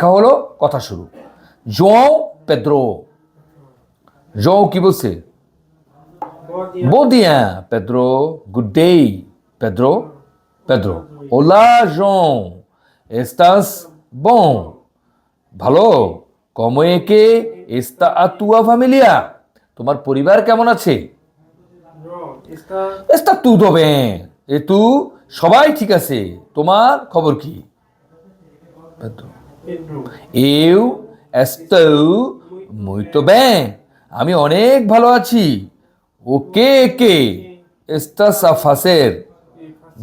ব্যাখ্যা হলো কথা শুরু। জৌ পেদ্রো। জৌ কি বলছে? বোদিয়া Pedro. Good day Pedro. Pedro. OLA জৌ। এস্তাস বং। ভালো? কময়েকে এস্তা আতুয়া ফ্যামিলিয়া? তোমার পরিবার কেমন আছে? এস্তা তু দবে এ তু সবাই ঠিক আছে। তোমার খবর কি? Pedro. Eu estou muito bem. আমি অনেক ভালো আছি। ও কে estás a fazer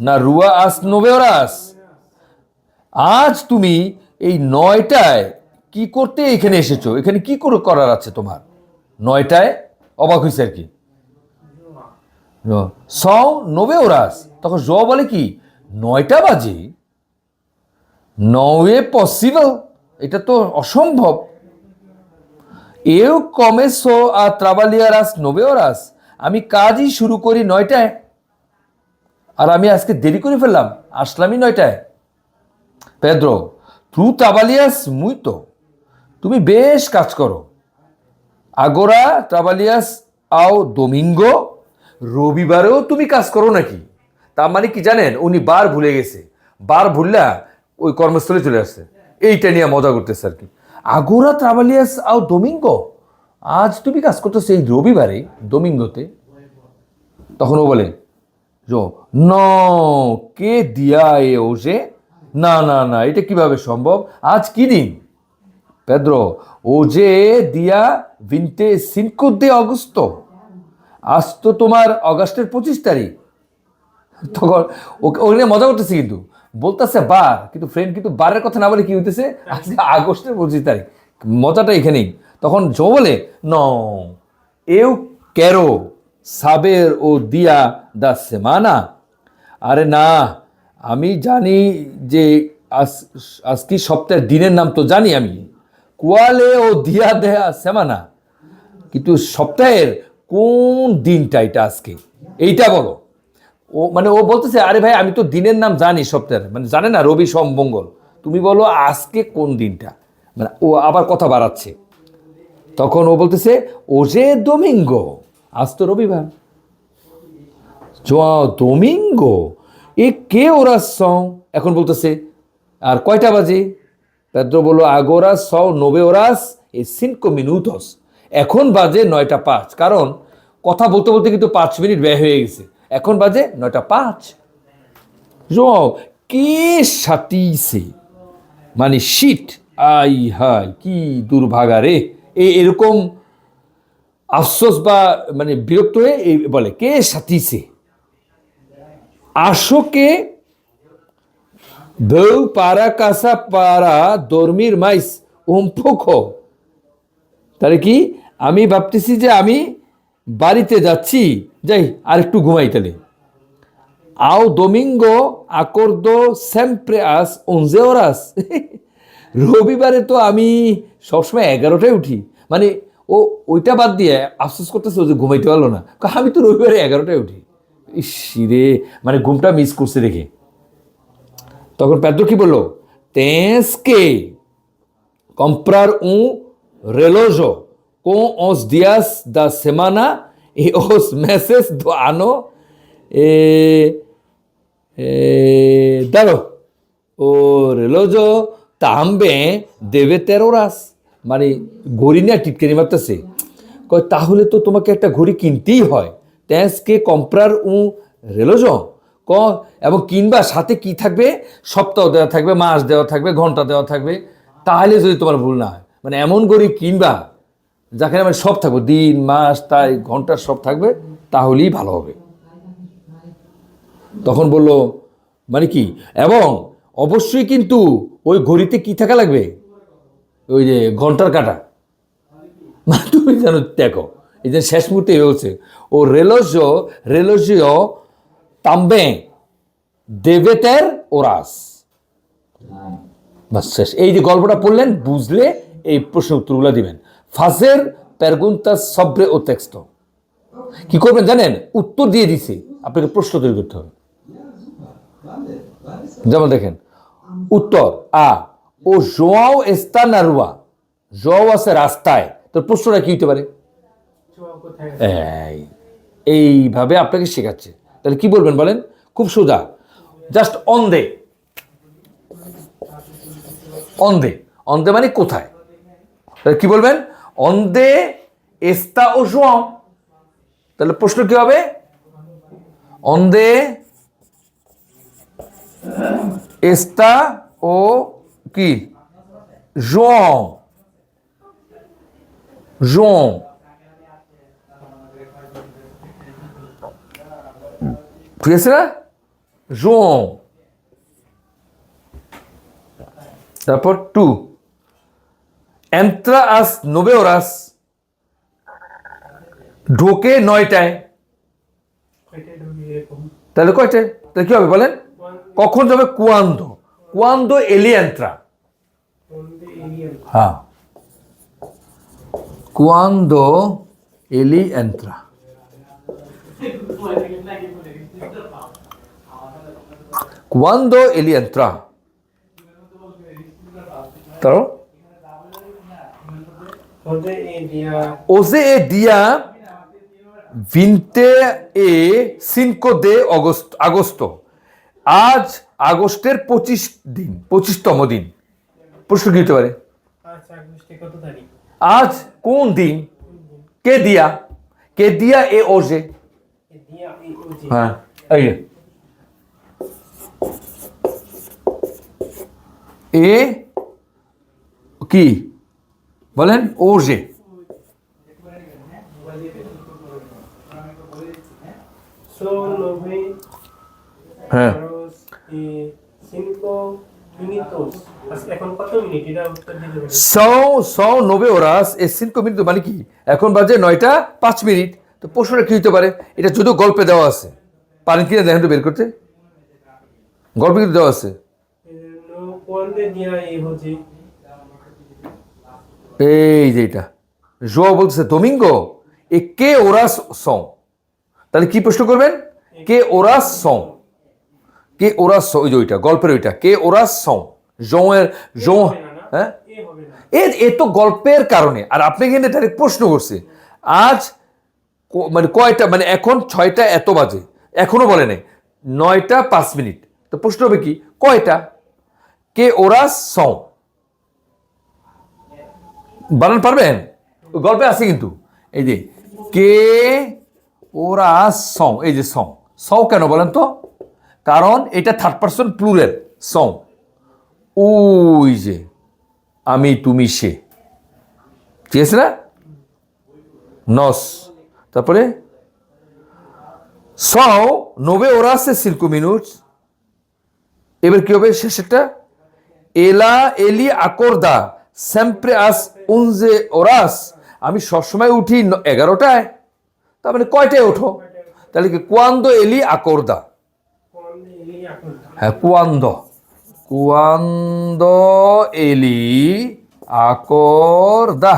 na rua às nove horas আজ তুমি এই নয়টায় কি করতে এখানে এসেছ? এখানে কি করে করার আছে তোমার? নয়টায়? অবাক হয়েছে আর কি। সও নবে ওরাস। তখন জ বলে কি, নয়টা বাজে? No way possible? এটা তো অসম্ভব। এও কমেসো আর ত্রাবালিয়ারাস নবে ওরাস আমি কাজই শুরু করি নয়টায়। আর আমি আজকে দেরি করে ফেললাম, আসলামই নয়টায়। পেদ্রো, তু ত্রাবালিয়াস মুই তো। তুমি বেশ কাজ করো। আগোরা ট্রাভালিয়াস আও দোমিঙ্গো, রবিবারেও তুমি কাজ করো নাকি? তার মানে কি জানেন, উনি বার ভুলে গেছে। বার ভুললা ওই কর্মস্থলে চলে আসছে। এইটা নিয়ে মজা করতেছে আর কি। আগোরা ট্রাভালিয়াস আও দোমিঙ্গো আজ তুমি কাজ করতেছো এই রবিবারে দোমিঙ্গোতে। তখন ও বলে জো ন কে দিয়া এ ওজে না না না এটা কীভাবে সম্ভব? আজ কি দিন? Pedro, hoje দিয়া dia 25 de agosto. আজ তো তোমার অগাস্টের পঁচিশ তারিখ। তখন ওকে ওখানে মজা করতেছে কিন্তু। বলতেছে বার কিন্তু ফ্রেন্ড কিন্তু বারের কথা না বলে কি হইতেছে? আজকে আগস্টের পঁচিশ তারিখ। মজাটা এখানেই। তখন জো বলে ন এও কেরো সাবের ও দিয়া দা সেমানা। আরে না আমি জানি যে আজ আজ কি সপ্তাহের দিনের নাম তো জানি আমি। কুয়ালে ও দিয়া দেয়া সেমানা। কিন্তু সপ্তাহের কোন দিনটা এটা আজকে? এইটা বলো। ও মানে ও বলতেছে, আরে ভাই, আমি তো দিনের নাম জানি সপ্তাহের মানে জানে না, রবি সোম মঙ্গল। তুমি বলো, আজকে কোন দিনটা? মানে ও আবার কথা বাড়াচ্ছে। তখন ও বলতেছে, ও যে দোমিঙ্গো, আজ তো রবিবার। দোমিঙ্গো? এ কে ওরা সং? এখন বলতেছে, আর কয়টা বাজে? পেদ্রো বলল আগোরা স, নবে ওরাস এ সিনকো মিনুতস। এখন বাজে নয়টা পাঁচ। কারণ কথা বলতে বলতে কিন্তু পাঁচ মিনিট ব্যয় হয়ে গেছে। এখন বাজে নয়টা পাঁচ। কে সাতিছে মানে শিট আই হাই কি দুর্ভাগা রে। এরকম আফসোস বা মানে বিরক্ত হয়ে বলে, কে সাথিছে আশোকে দৌ পারা কাসা পারা দর্মির মাইস উম্ফুক তাহলে কি? আমি ভাবতেছি যে আমি বাড়িতে যাচ্ছি, যাই আর একটু ঘুমাই তাহলে। আও দোমিঙ্গো আকর্দো সেম্প্রে আস অঞ্জে ওরাস। রবিবারে তো আমি সবসময় এগারোটায় উঠি। মানে ও, ওইটা বাদ দিয়ে আফসোস করতেছে যে ঘুমাইতে পারল না। আমি তো রবিবারে এগারোটায় উঠি। ইস রে মানে ঘুমটা মিস করছে দেখে। তখন পেদ্রো কি বলল? তেসকে কম্প্রার উ um com os dias da semana e os meses do ano. E, e, daro, o relógio também deve ter horas. মানে ঘড়ি নিয়ে টিটকারি মারতেছে কয় তাহলে তো তোমাকে একটা ঘড়ি কিনতেই হয় ট্যান্সকে কম্পরার উ রেলোজ ক এবং কিনবা সাথে কি থাকবে সপ্তাহ দেওয়া থাকবে মাস দেওয়া থাকবে ঘণ্টা দেওয়া থাকবে তাহলে যদি তোমার ভুল না হয় মানে এমন ঘড়ি কিনবা যাখানে মানে সব থাকবে, দিন, মাস তাই ঘণ্টা সব থাকবে, তাহলেই ভালো হবে। তখন বলল মানে কি? এবং অবশ্যই কিন্তু ওই ঘড়িতে কি থাকা লাগবে? ওই যে ঘণ্টার কাটা। মানে তুমি যেন দেখো, এই যে শেষ মুহূর্তে হচ্ছে। ও রেলোজিও রেলোজিও তাম্বে দেবেতের ওরাস। বাস শেষ। এই যে গল্পটা পড়লেন, বুঝলে এই প্রশ্ন উত্তরগুলো দিবেন। ফাসের পেরগুন্তা সব্রে ও টেক্সট কি করবেন জানেন? উত্তর দিয়ে দিছে। আপনাকে প্রশ্ন তৈরি করতে হবে। যেমন দেখেন, উত্তর আ, ও জোয়াও এস্তা না রুয়া? জোয়াও আছে রাস্তায়। তোর প্রশ্নটা কি হতে পারে? এইভাবে আপনাকে শেখাচ্ছে। তাহলে কি বলবেন বলেন? খুব সোজা। Just on the on the on the মানে কোথায়? তাহলে কি বলবেন? অন দে এস্তা ও জোয়াও তাহলে প্রশ্ন কি হবে? অন দে এস্তা ও কি? ঠিক আছে না? তারপর টু। এন্ট্রা আস নবে ওরাস ঢোকে নয়টায় তাহলে কয়টায়? তাহলে কি হবে বলেন? কখন যাবে? কুয়ান্দো। কুয়ান্দো এলি এন্ট্রা onde alien হ্যাঁ কুয়ান্দো এলি এন্ট্রা Cuando él el día Hoje é dia 25 de agosto, agosto. আজ আগস্টের পঁচিশ দিন পঁচিশতম দিন। প্রশ্ন কি হতে পারে? আজ আগস্টে কোন দিন? কে দিয়া? কে দিয়া এ ওজে? এ দিয়া ওজি হ্যাঁ এই এ কি? বলেন সো নবে হ্যাঁ। নবে ওরাস, এ সিনকো মিনিট মানে কি? এখন বাজে নয়টা পাঁচ মিনিট। তো প্রশ্নটা কি হতে পারে? এটা যদিও গল্পে দেওয়া আছে। পারেন কিনা দেখেন তো বের করতে। গল্পে কিন্তু দেওয়া আছে। এই যে এটা। জোয়া বলছে দোমিঙ্গো এ কে ওরাস সং? তাহলে কি প্রশ্ন করবেন? Chorus song? Chorus song? ওই যে ওইটা গল্পের ওইটা কে ওরাস সং? জোয়ের জো? হ্যাঁ? এ এ তো গল্পের কারণে। আর আপনি কিন্তু ডাইরেক্ট প্রশ্ন করছে। আজ মানে কয়টা মানে এখন ছয়টা এত বাজে। এখনও বলে নাই। নয়টা পাঁচ মিনিট। তো প্রশ্ন হবে কি? কয়টা? কে ওরা সং? বানান পারবেন? গল্পে আছে কিন্তু। এই যে, কে ওরা সং, এই যে সং। সং কেন বলেন তো? কারণ এটা থার্ড পার্সন প্লুরেল সং। ওই যে, আমি তুমি সে। ঠিক আছে না? নস। তারপরে সও নবে ওরা আছে সিল্কো মিনুট এবার কি হবে শেষেরটা? এলা, এলি, আকর্দা। সেম্প্রে আস উনজে ওরাস আমি সবসময় উঠি এগারোটায়। তার মানে কয়টায় ওঠো? তাহলে কি কুয়ান্দ এলি আকর্দা? হ্যাঁ কুয়ান্দ। কুয়ান্দ এলি আকর্দা।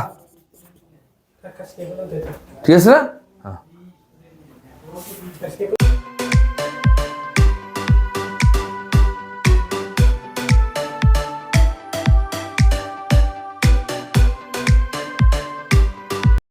ঠিক আছে না? হ্যাঁ।